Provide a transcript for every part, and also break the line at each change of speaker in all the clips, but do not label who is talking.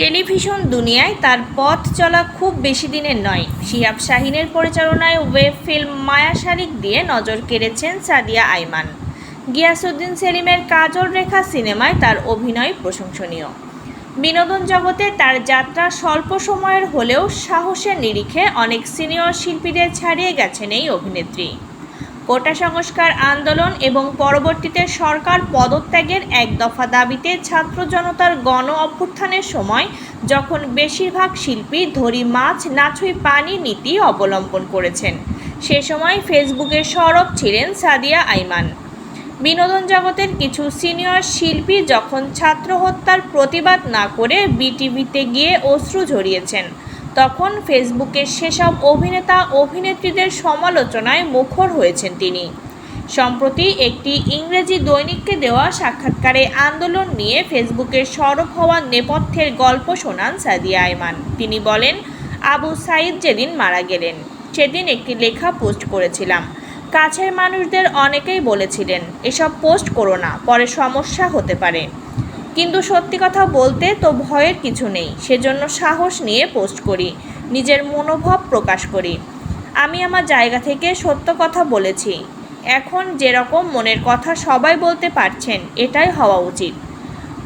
Television দুনিয়ায় তার পথ চলা খুব বেশি দিনের নয়। শিহাব শাহিনের পরিচালনায় ওয়েব ফিল্ম মায়া শালিক দিয়ে নজর কেড়েছেন সাদিয়া আইমান। গিয়াসুদ্দিন সেলিমের কাজল রেখা সিনেমায় তার অভিনয় প্রশংসনীয়। বিনোদন জগতে তার যাত্রা স্বল্প সময়ের হলেও সাহসের নিরিখে অনেক সিনিয়র শিল্পীদের ছাড়িয়ে গেছেন এই অভিনেত্রী। কোটা সংস্কার আন্দোলন এবং পরবর্তীতে সরকার পদত্যাগের এক দফা দাবিতে ছাত্র জনতার গণ অভ্যুত্থানের সময় যখন বেশিরভাগ শিল্পী ধরি মাছ, নাছুই পানি নীতি অবলম্বন করেছেন। সে সময় ফেসবুকে সরব ছিলেন সাদিয়া আইমান। বিনোদন জগতের কিছু সিনিয়র শিল্পী যখন ছাত্র হত্যার প্রতিবাদ না করে বিটিভিতে গিয়ে অশ্রু ঝরিয়েছেন তখন ফেসবুকে সেসব অভিনেতা অভিনেত্রীদের সমালোচনায় মুখর হয়েছেন তিনি। সম্প্রতি একটি ইংরেজি দৈনিককে দেওয়া সাক্ষাৎকারে আন্দোলন নিয়ে ফেসবুকে সরব হওয়া নেপথ্যের গল্প শোনান সাদিয়া আয়মান। তিনি বলেন, আবু সাইদ যেদিন মারা গেলেন, সেদিন একটি লেখা পোস্ট করেছিলাম। কাছের মানুষদের অনেকেই বলেছিলেন, এসব পোস্ট করো না, পরে সমস্যা হতে পারে। কিন্তু সত্যি কথা বলতে তো ভয়ের কিছু নেই। সেজন্য সাহস নিয়ে পোস্ট করি, নিজের মনোভাব প্রকাশ করি। আমি আমার জায়গা থেকে সত্য কথা বলেছি। এখন যেরকম মনের কথা সবাই বলতে পারছেন, এটাই হওয়া উচিত।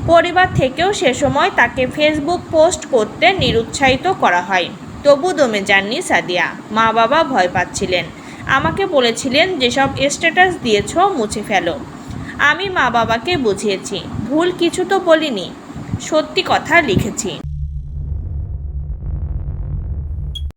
পরিবার থেকেও সে সময় তাকে ফেসবুক পোস্ট করতে নিরুৎসাহিত করা হয়। তবু দমে যাননি সাদিয়া। মা বাবা ভয় পাচ্ছিলেন। আমাকে বলেছিলেন, যেসব স্ট্যাটাস দিয়েছ, মুছে ফেলো। আমি মা বাবাকে বুঝিয়েছি। ভুল কিছু তো বলিনি। সত্যি কথা লিখেছি।